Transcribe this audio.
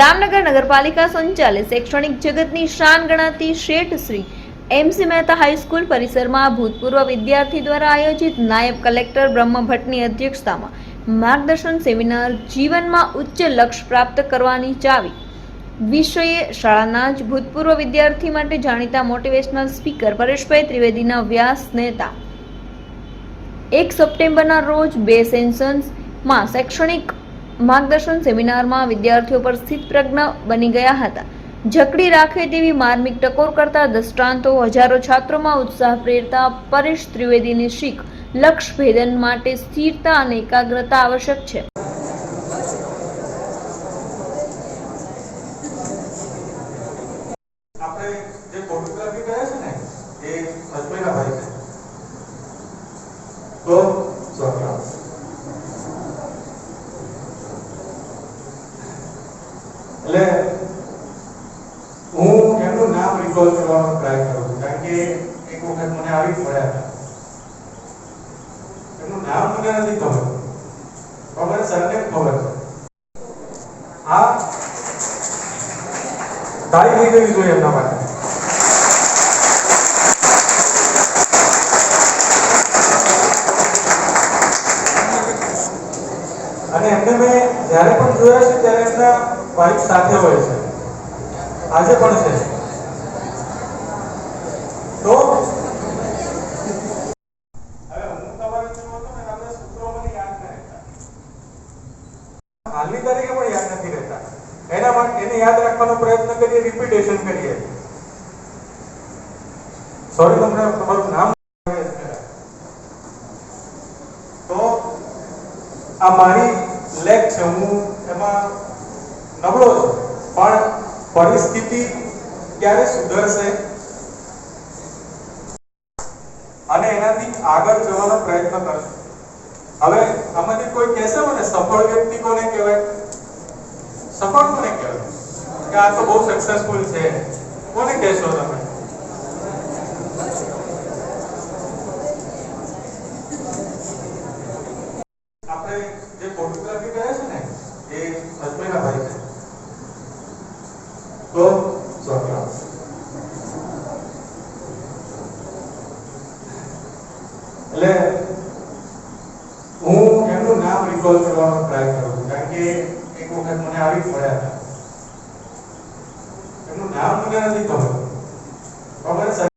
દામનગર નગરપાલિકા સંચાલિત શૈક્ષણિક જગતની શાન ગણાતી શેઠ શ્રી એમસી મહેતા હાઈસ્કૂલ પરિસરમાં ભૂતપૂર્વ વિદ્યાર્થી દ્વારા આયોજિત નાયબ કલેક્ટર બ્રહ્મ ભટ્ટની અધ્યક્ષતામાં માર્ગદર્શન સેમિનાર જીવનમાં ઉચ્ચ લક્ષ્ય પ્રાપ્ત કરવાની ચાવી. વિષયે શાળાના જ ભૂતપૂર્વ વિદ્યાર્થી માટે જાણીતા મોટિવેશનલ સ્પીકર પરેશભાઈ ત્રિવેદીના વ્યાસ નેતા. એક સપ્ટેમ્બરના રોજ બે સેન્સન્સમાં શૈક્ષણિક માર્ગદર્શન સેમિનારમાં વિદ્યાર્થીઓ પર સ્થિત પ્રજ્ઞ બની ગયા હતા. જકડી રાખે તેવી માર્મિક ટકોર કરતા દ્રષ્ટાંતો હજારો છાત્રોમાં ઉત્સાહ, પ્રેરતા, પરેશ, ત્રિવેદીની શીખ લક્ષ્ય ભેદન માટે સ્થિરતા અને એકાગ્રતા આવશ્યક છે આપણે જે ફોટોગ્રાફી કરે છે ને એ અજમેરા ભાઈ છે તો ચોકડા એટલે હું એમનું નામ રિકોલ કરવાનો ટ્રાય કરું છું, કારણ કે એક વખત મને આવી પડ્યા હતા. એમનું નામ મને નથી ખબર. મને સરનેમ ખબર છે. આ તારીખ ગઈ જોઈએ એમના માટે. અને એમને મેં જ્યારે પણ જોયા છે ત્યારે એમના વાઇફ સાથે હોય છે. આજે પણ છે. તો એના યાદ રાખવાનો પ્રયત્ન કરીએ રિપીટેશન કરીએ. સોરી તમારું નામ તો આ મારી લેગ છે, હું એમાં નબળો છું. પણ પરિસ્થિતિ ક્યારે સુધરશે? અને એનાથી આગળ જવાનો પ્રયત્ન કરશું. હવે આમાંથી કોઈ કહેશે મને, સફળ વ્યક્તિ કોને કહેવાય? સફળ કોને કહેવાય? કે આ તો બહુ સક્સેસફુલ છે. કોને કહેશો તમે આપણે જે ફોટોગ્રાફી કરે છે ને એ અજમેરા ભાઈ છે તો ચોકડા એટલે હું એમનું નામ રિકોલ કરવાનો ટ્રાય કરું છું કારણ કે એક વખત મને આવી પડ્યા હતા એમનું નામ મને નથી ખબર